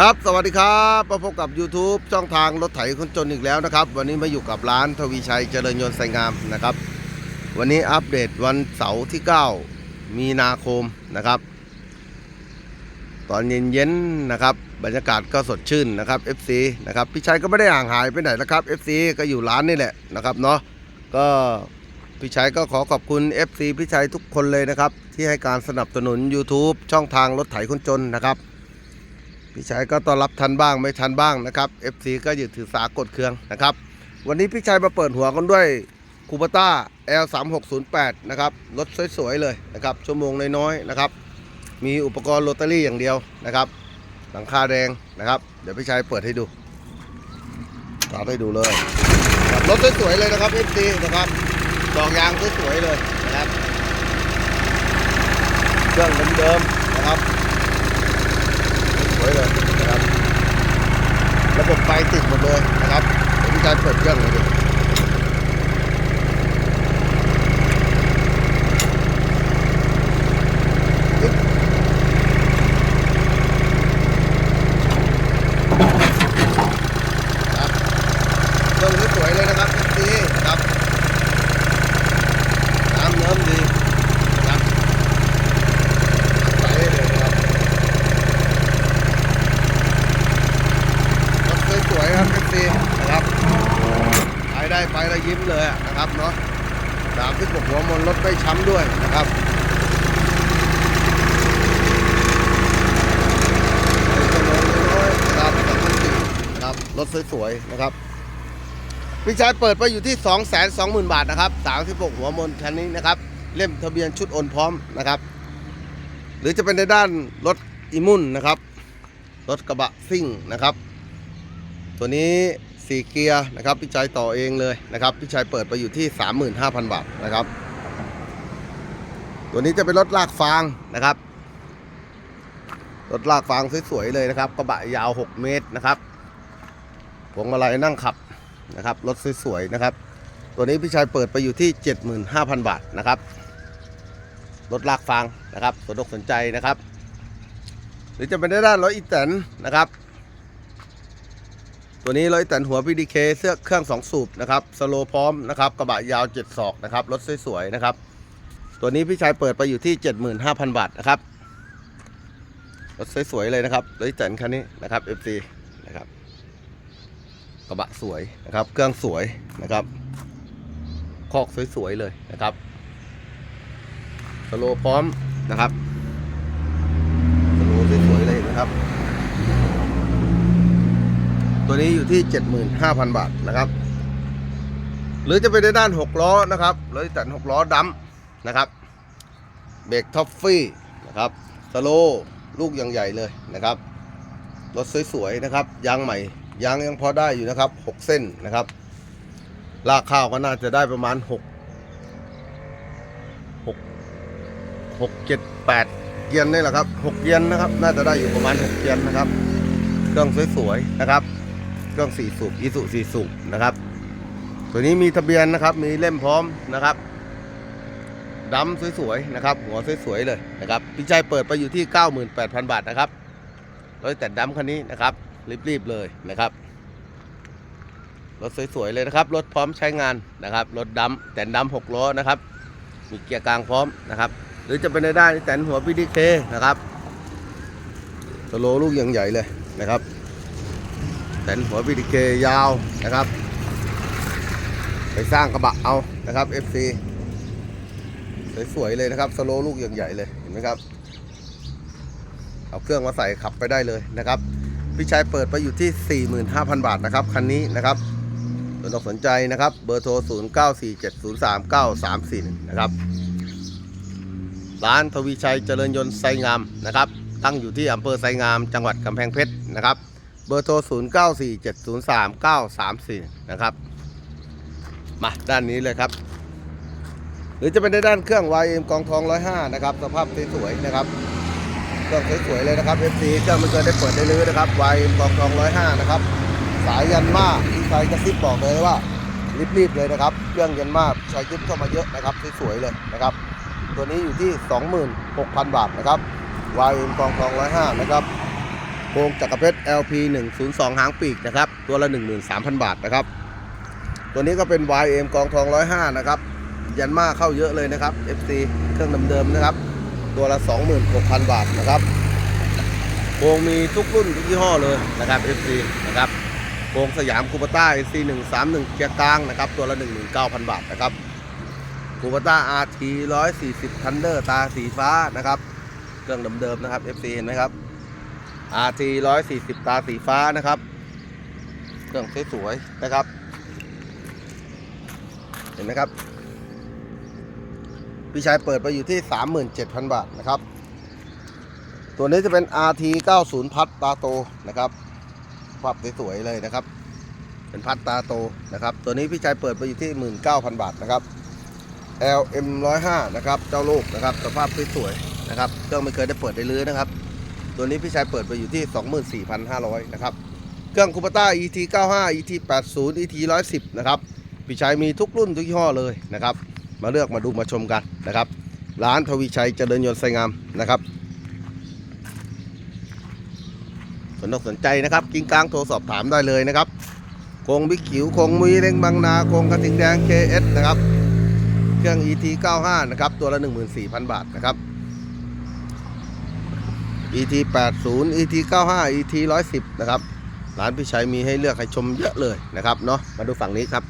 ครับสวัสดีครับมาพบกับ YouTube ช่องทางรถไถคนจนอีกแล้วนะครับ วันนี้มาอยู่กับร้านทวีชัยเจริญยนต์ไซงามนะครับ วันนี้อัปเดตวันเสาร์ที่ 9 มีนาคมนะครับ ตอนเย็นๆนะครับ บรรยากาศก็สดชื่นนะครับ FC นะครับพี่ชัยก็ไม่ได้ห่างหายไปไหนนะครับ FC ก็อยู่ร้านนี่แหละนะครับเนาะก็พี่ชัยก็ขอขอบคุณ FC พี่ชัยทุกคนเลยนะครับ ที่ให้การสนับสนุน YouTube ช่องทางรถไถคนจนนะครับ พี่ชัยก็ต้อนรับทันบ้างไม่ทันบ้างนะครับ FC ก็ยึดถือสากดเครื่องนะครับ วันนี้พี่ชัยมาเปิดหัวกันด้วยคูปต้า L3608 นะครับรถสวยๆเลยนะครับชั่วโมงน้อยๆนะครับ มีอุปกรณ์โรตารี่อย่างเดียวนะครับ หลังคาแดงนะครับ เดี๋ยวพี่ชัยเปิดให้ดูตัดให้ดูเลยรถสวยๆเลยนะครับ FC นะครับดอกยางสวยๆเลยนะครับเครื่องเดิมๆนะครับ เลยนะครับ ระบบไฟติดหมดเลยนะครับมีการเปิดเครื่องเลยดิปึ๊บครับเครื่องนี้สวยเลยนะครับดีนะครับน้ำเนิ้มดีนะครับใสเลยนะครับ รถสวยๆครับเอฟซีนะครับ ได้ไปแล้วยิ้มเลยนะครับเนาะสามที่ปกหัวมนรถไม่ช้ำด้วยนะครับนะครับนะครับรถสวยๆนะครับพี่ชายเปิดไปอยู่ที่ 2 2 0 0 0 0 บาทนะครับ36หัวมนคันนี้นะครับ เล่มทะเบียนชุดโอนพร้อมนะครับ หรือจะเป็นในด้านรถอิมุนนะครับ รถกระบะซิ่งนะครับ ตัวนี้ สี่เกียร์นะครับพี่ชายต่อเองเลยนะครับพี่ชายเปิดไปอยู่ที่ 35,000 บาทนะครับ ตัวนี้จะเป็นรถลากฟางนะครับรถลากฟางสวยๆเลยนะครับกระบะยาว 6 เมตรนะครับพวงมาลัยนั่งขับนะครับรถสวยๆนะครับ ตัวนี้พี่ชายเปิดไปอยู่ที่ 75,000 บาทนะครับรถลากฟางนะครับสนอกสนใจนะครับ หรือจะเป็นได้านรถอีแตนนะครับ ตัวนี้รถอีแตนหัว PDK เคเสื้อเครื่อง 2 สูบนะครับสโลพร้อมนะครับกระบะยาว 7 ศอกนะครับรถสวยๆนะครับ ตัวนี้พี่ชายเปิดไปอยู่ที่ 75,000 บาทนะครับรถสวยๆเลยนะครับรถอีแตนคันนี้นะครับ FC นะครับกระบะสวยนะครับ เครื่องสวยนะครับคอกสวยๆเลยนะครับสโลพร้อมนะครับสโลสวยๆเลยนะครับ ตัวนี้อยู่ที่ 75,000 บาทนะครับ หรือจะเป็นในด้าน 6 ล้อนะครับเลยแต่6ล้อดัมนะครับเบรกท็อฟฟี่นะครับสโลว์ลูกยังใหญ่เลยนะครับรถสวยๆนะครับยางใหม่ยางยังพอได้อยู่นะครับ 6 เส้นนะครับลากข้าวก็น่าจะได้ประมาณ 6 6 6 7 8 เกียนนี่แหละครับ 6 เกียนนะครับ น่าจะได้อยู่ประมาณ 6 เกียนนะครับ เครื่องสวยๆนะครับ เครื่อง4สูบอีสุ4สูบนะครับ ตัวนี้มีทะเบียนนะครับ มีเล่มพร้อมนะครับดำสวยๆนะครับ หัวสวยๆเลยนะครับพี่ชัยเปิดไปอยู่ที่ 98,000 บาทนะครับรถแต่ดำคันนี้นะครับรีบๆเลยนะครับรถสวยๆเลยนะครับรถพร้อมใช้งานนะครับรถดำแต่ดำหกล้อนะครับ มีเกียร์กลางพร้อมนะครับ หรือจะเป็นในด้แตนหัวพีดีเคนะครับสโลลูกยังใหญ่เลยนะครับ แตนหัวพีดีเคยาวนะครับ ไปสร้างกระบะเอานะครับ FC สวยๆเลยนะครับสโลลูกยังใหญ่เลยเห็นไหมครับ เอาเครื่องมาใส่ขับไปได้เลยนะครับ พี่ชายเปิดไปอยู่ที่ 45,000 บาทนะครับคันนี้นะครับสนอกสนใจนะครับ เบอร์โทร 0947039341 นะครับ ร้านทวีชัยเจริญยนต์ไซงามนะครับ ตั้งอยู่ที่อำเภอไซงาม จังหวัดกำแพงเพชรนะครับ เบอร์โทร 094703934 นะครับ มาด้านนี้เลยครับ หรือจะเป็นในด้านเครื่อง YM กองทอง 105 นะครับ สภาพสวยๆนะครับเครื่องสวยๆเลยนะครับ FC เครื่องมันเคยได้เปิดได้ลื้อนะครับ YM กองทอง 105 นะครับ สายยันมาที่ใครกระซิบบอกเลยว่ารีบๆเลยนะครับ เครื่องยันมาใช้ยึดเข้ามาเยอะนะครับสวยๆเลยนะครับ ตัวนี้อยู่ที่ 26,000 บาทนะครับ YM กองทอง 105 นะครับ โครงจักรเพชร LP 102 หางปีกนะครับ ตัวละ 13,000 บาทนะครับ ตัวนี้ก็เป็น YM กองทอง 105 นะครับ ยันมาเข้าเยอะเลยนะครับ FC เครื่องเดิมๆนะครับ ตัวละ 26,000 บาทนะครับโครงมีทุกรุ่นทุกยี่ห้อเลยนะครับ FC นะครับโครงสยามคูปต้า AC 131เกียร์กลางนะครับ ตัวละ 19,000 บาทนะครับคูปต้า RT 140 Thunder ตาสีฟ้านะครับ เครื่องเดิมๆนะครับ FC เห็นไหมครับ RT 140 ตาสีฟ้านะครับ เครื่องสวยๆนะครับ เห็นไหมครับ พี่ชายเปิดไปอยู่ที่ 37,000 บาทนะครับ ตัวนี้จะเป็น RT 90 พัดตาโตนะครับภาพสวยๆเลยนะครับ เป็นพัดตาโตนะครับ ตัวนี้พี่ชายเปิดไปอยู่ที่ 19,000 บาทนะครับ LM 105 นะครับ เจ้าลูกนะครับ สภาพสวยๆนะครับ เครื่องไม่เคยได้เปิดได้ลื้อนะครับ ตัวนี้พี่ชายเปิดไปอยู่ที่ 24,500นะครับ เครื่องคูปต้า ET 95 ET 80 ET 110นะครับ พี่ชัยมีทุกรุ่นทุกยี่ห้อเลยนะครับ มาเลือกมาดูมาชมกันนะครับ ร้านทวีชัยเจริญยนต์ไซงามนะครับ สนอกสนใจนะครับ กิ้งกลางโทรสอบถามได้เลยนะครับโคงบิ๊กขิวโคงมุยเล้งบางนาโคงกระทิงแดง KS นะครับ เครื่อง ET 95นะครับ ตัวละ 14,000 บาทนะครับ ET 80 ET 95 ET 110 นะครับ ร้านพี่ชัยมีให้เลือกให้ชมเยอะเลยนะครับเนาะ มาดูฝั่งนี้ครับ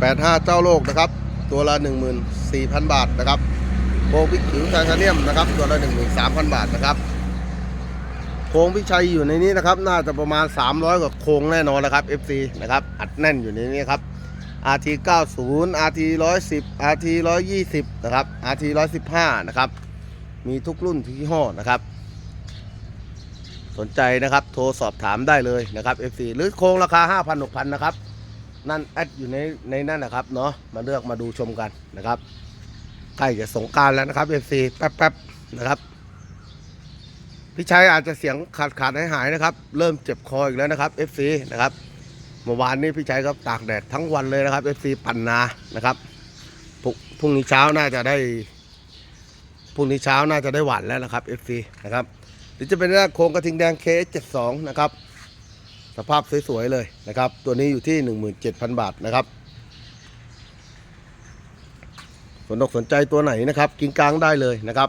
85 เจ้าโลกนะครับ ตัวละ 14,000 บาทนะครับโครงพิกขิวไทเทเนียมนะครับ ตัวละ 13,000 บาทนะครับ โครงพิชัยอยู่ในนี้นะครับ น่าจะประมาณ 300 กว่าโครงแน่นอนนะครับ FC นะครับ อัดแน่นอยู่ในนี้ครับ RT 90 RT 110 RT 120 นะครับ RT 115 นะครับ มีทุกรุ่นทุกยี่ห้อนะครับ สนใจนะครับ โทรสอบถามได้เลยนะครับ FC หรือโครงราคา 5,000 6,000 นะครับ นั่นแอดอยู่ในในนั่นนะครับ เนาะมาเลือกมาดูชมกันนะครับ ใกล้จะสงการแล้วนะครับ FC แป๊บๆนะครับ พี่ชัยอาจจะเสียงขาดขาดหายหายนะครับ เริ่มเจ็บคออีกแล้วนะครับ FC นะครับ เมื่อวานนี้พี่ชัยก็ตากแดดทั้งวันเลยนะครับ FC ปั่นนานะครับพรุ่งพรุ่งนี้เช้าน่าจะได้พรุ่งนี้เช้าน่าจะได้หวานแล้วนะครับ FC นะครับหรือจะเป็นเรื่องโครงกระทิงแดง KS72 นะครับสภาพสวยๆเลยนะครับ ตัวนี้อยู่ที่ 17,000 บาทนะครับสนอกสนใจตัวไหนนะครับ กินกลางได้เลยนะครับ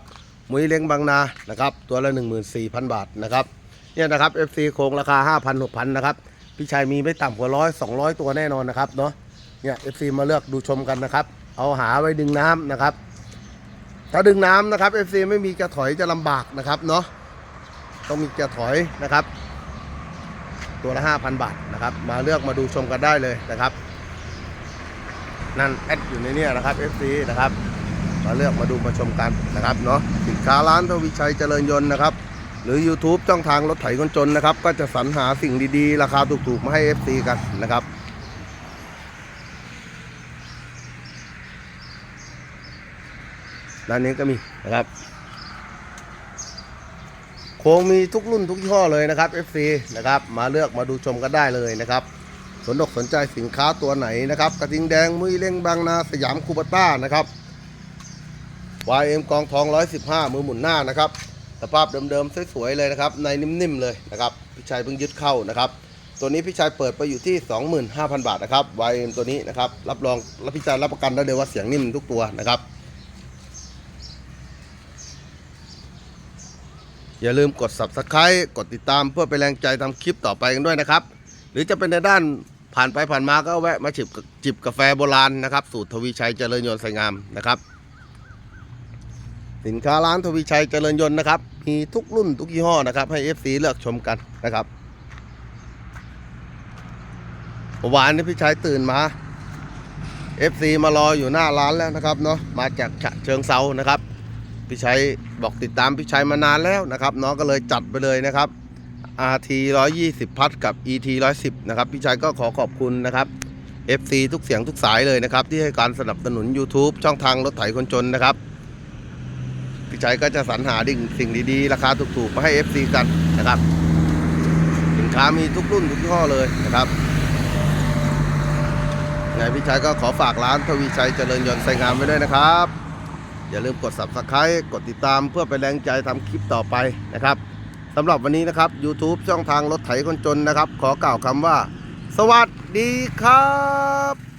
มุ้ยเล้งบางนานะครับ ตัวละ 14,000 บาทนะครับเนี่ยนะครับ FC โครงราคา 5,000 6,000 นะครับ พี่ชายมีไม่ต่ำกว่าร้อย200ตัวแน่นอนนะครับเนาะเนี่ย FC มาเลือกดูชมกันนะครับ เอาหาไว้ดึงน้ำนะครับ ถ้าดึงน้ำนะครับ FC ไม่มีกระถอยจะลำบากนะครับเนาะต้องมีกระถอยนะครับ ตัวละ5,000บาทนะครับ มาเลือกมาดูชมกันได้เลยนะครับ นั่นแอดอยู่ในเนี้นะครับ FC นะครับมาเลือกมาดูมาชมกันนะครับเนาะสินค้าร้านทวีชัยเจริญยนต์นะครับ หรือ YouTube ช่องทางรถไถคนจนนะครับ ก็จะสรรหาสิ่งดีๆ ราคาถูกๆ มาให้ FC กันนะครับด้านนี้ก็มีนะครับ โค้งมีทุกรุ่นทุกยี่ห้อเลยนะครับ FC นะครับ มาเลือกมาดูชมกันได้เลยนะครับสนอกสนใจสินค้าตัวไหนนะครับ กระทิงแดงมุ้ยเล้งบางนาสยามคูปต้านะครับ YM กองทอง 115 มือหมุนหน้านะครับ สภาพเดิมๆสวยๆเลยนะครับ ในนิ่มๆเลยนะครับพี่ชัยเพิ่งยึดเข้านะครับ ตัวนี้พี่ชัยเปิดไปอยู่ที่ 25,000 บาทนะครับ YM ตัวนี้นะครับ รับรองรับพี่ชัยรับประกันได้เลยว่าเสียงนิ่มทุกตัวนะครับ อย่าลืมกด subscribe กดติดตามเพื่อเป็นแรงใจทำคลิปต่อไปกันด้วยนะครับ หรือจะเป็นในด้านผ่านไปผ่านมาก็แวะมาจิบจิบกาแฟโบราณนะครับ สูตรทวีชัยเจริญยนต์ไสงามนะครับ สินค้าร้านทวีชัยเจริญยนต์นะครับ มีทุกรุ่นทุกยี่ห้อนะครับ ให้ FC เลือกชมกันนะครับเมื่อวานนี้พี่ชัยตื่นมา FC มารออยู่หน้าร้านแล้วนะครับเนาะมาจากฉะเชิงเซานะครับ พี่ชัยบอกติดตามพี่ชัยมานานแล้วนะครับน้องก็เลยจัดไปเลยนะครับ RT 120 พัดกับ ET 110 นะครับ พี่ชัยก็ขอขอบคุณนะครับ FC ทุกเสียงทุกสายเลยนะครับ ที่ให้การสนับสนุน YouTube ช่องทางรถไถคนจนนะครับ พี่ชัยก็จะสรรหาดิ่งสิ่งดีๆ ราคาถูกๆมาให้ FC กันนะครับ สินค้ามีทุกรุ่นทุกยี่ห้อเลยนะครับไงพี่ชัยก็ขอฝากร้านทวีชัยเจริญยนต์ไซงามไว้ด้วยนะครับ อย่าลืมกด subscribe กดติดตามเพื่อเป็นแรงใจทำคลิปต่อไปนะครับสำหรับวันนี้นะครับ YouTube ช่องทางรถไถคนจนนะครับ ขอกล่าวคำว่า สวัสดีครับ